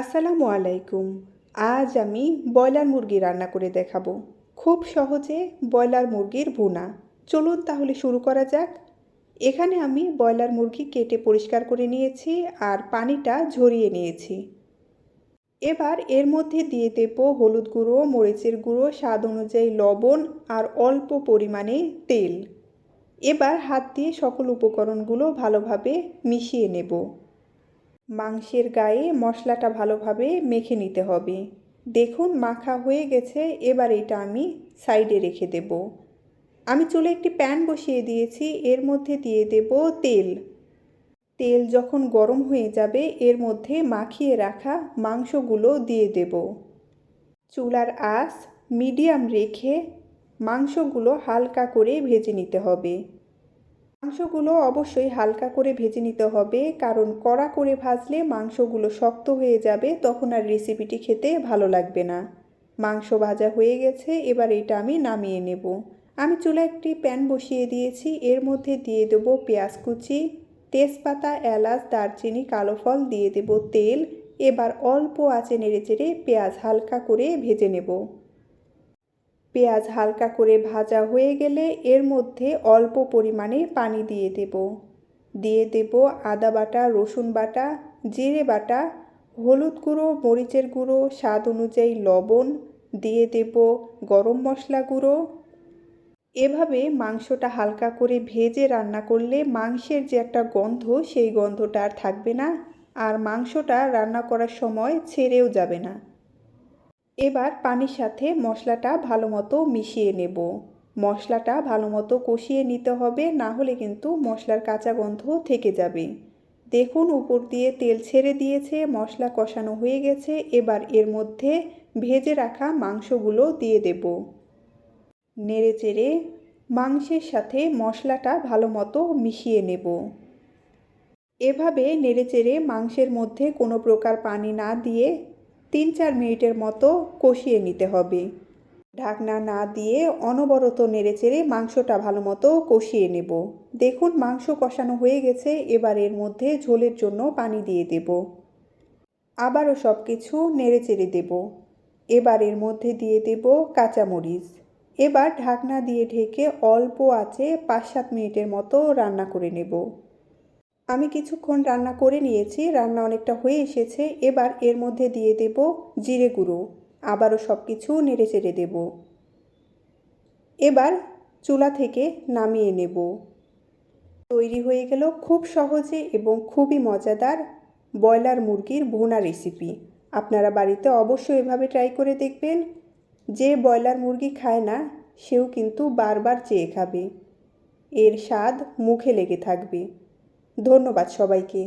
আসসালামু আলাইকুম। আজ আমি ব্রয়লার মুরগি রান্না করে দেখাবো। খুব সহজে ব্রয়লার মুরগির ভুনা। চলুন তাহলে শুরু করা যাক। এখানে আমি ব্রয়লার মুরগি কেটে পরিষ্কার করে নিয়েছি আর পানিটা ঝরিয়ে নিয়েছি। এবার এর মধ্যে দিয়ে দেব হলুদ গুঁড়ো, মরিচের গুঁড়ো, স্বাদ অনুযায়ী লবণ আর অল্প পরিমাণে তেল। এবার হাত দিয়ে সকল উপকরণগুলো ভালোভাবে মিশিয়ে নেব। মাংসের গায়ে মশলাটা ভালোভাবে মেখে নিতে হবে। দেখুন মাখা হয়ে গেছে, এবার এটা আমি সাইডে রেখে দেব। আমি চুলে একটি প্যান বসিয়ে দিয়েছি, এর মধ্যে দিয়ে দেব তেল। তেল যখন গরম হয়ে যাবে, এর মধ্যে মাখিয়ে রাখা মাংসগুলো দিয়ে দেব। চুলার আঁচ মিডিয়াম রেখে মাংসগুলো হালকা করে ভেজে নিতে হবে। মাংসগুলো অবশ্যই হালকা করে ভেজে নিতে হবে, কারণ কড়া করে ভাজলে মাংসগুলো শক্ত হয়ে যাবে, তখন আর রেসিপিটি খেতে ভালো লাগবে না। মাংস ভাজা হয়ে গেছে, এবার এটা আমি নামিয়ে নেব। আমি চুলা একটি প্যান বসিয়ে দিয়েছি, এর মধ্যে দিয়ে দেব পেঁয়াজ কুচি, তেজপাতা, এলাচ, দারচিনি, কালো ফল, দিয়ে দেব তেল, এবার অল্প আঁচে নেড়ে চেড়ে পেঁয়াজ হালকা করে ভেজে নেব। পেঁয়াজ হালকা করে ভাজা হয়ে গেলে এর মধ্যে অল্প পরিমাণে পানি দিয়ে দেব। দিয়ে দেব আদা বাটা, রসুন বাটা, জিরে বাটা, হলুদ গুঁড়ো, মরিচের গুঁড়ো, স্বাদ অনুযায়ী লবণ। দিয়ে দেব গরম মশলা গুঁড়ো। এভাবে মাংসটা হালকা করে ভেজে রান্না করলে মাংসের যে একটা গন্ধ, সেই গন্ধটা আর থাকবে না। আর মাংসটা রান্না করার সময় ছেড়েও যাবে না। এবার পানির সাথে মশলাটা ভালো মতো মিশিয়ে নেব। মশলাটা ভালো মতো কষিয়ে নিতে হবে, না হলে কিন্তু মশলার কাঁচা গন্ধ থেকে যাবে। দেখুন, উপর দিয়ে তেল ছেড়ে দিয়েছে, মশলা কষানো হয়ে গেছে। এবার এর মধ্যে ভেজে রাখা মাংসগুলো দিয়ে দেব। নেড়ে চেড়ে মাংসের সাথে মশলাটা ভালো মতো মিশিয়ে নেব। এভাবে নেড়ে চেড়ে মাংসের মধ্যে কোনো প্রকার পানি না দিয়ে তিন চার মিনিটের মতো কষিয়ে নিতে হবে। ঢাকনা না দিয়ে অনবরত নেড়েচেড়ে মাংসটা ভালো মতো কষিয়ে নেব। দেখুন মাংস কষানো হয়ে গেছে, এবার এর মধ্যে ঝোলের জন্য পানি দিয়ে দেব। আবারও সব কিছু নেড়েচেড়ে দেব। এবার এর মধ্যে দিয়ে দেব কাঁচামরিচ। এবার ঢাকনা দিয়ে ঢেকে অল্প আছে পাঁচ সাত মিনিটের মতো রান্না করে নেব। আমি কিছুক্ষণ রান্না করে নিয়েছি, রান্না অনেকটা হয়ে এসেছে, এবার এর মধ্যে দিয়ে দেব জিরে গুঁড়ো। আবারও সব কিছু নেড়ে চেড়ে দেব। এবার চুলা থেকে নামিয়ে নেব। তৈরি হয়ে গেল খুব সহজে এবং খুবই মজাদার ব্রয়লার মুরগির ভুনা রেসিপি। আপনারা বাড়িতে অবশ্যই এভাবে ট্রাই করে দেখবেন। যে ব্রয়লার মুরগি খায় না, সেও কিন্তু বারবার চেয়ে খাবে। এর স্বাদ মুখে লেগে থাকবে। ধন্যবাদ সবাইকে।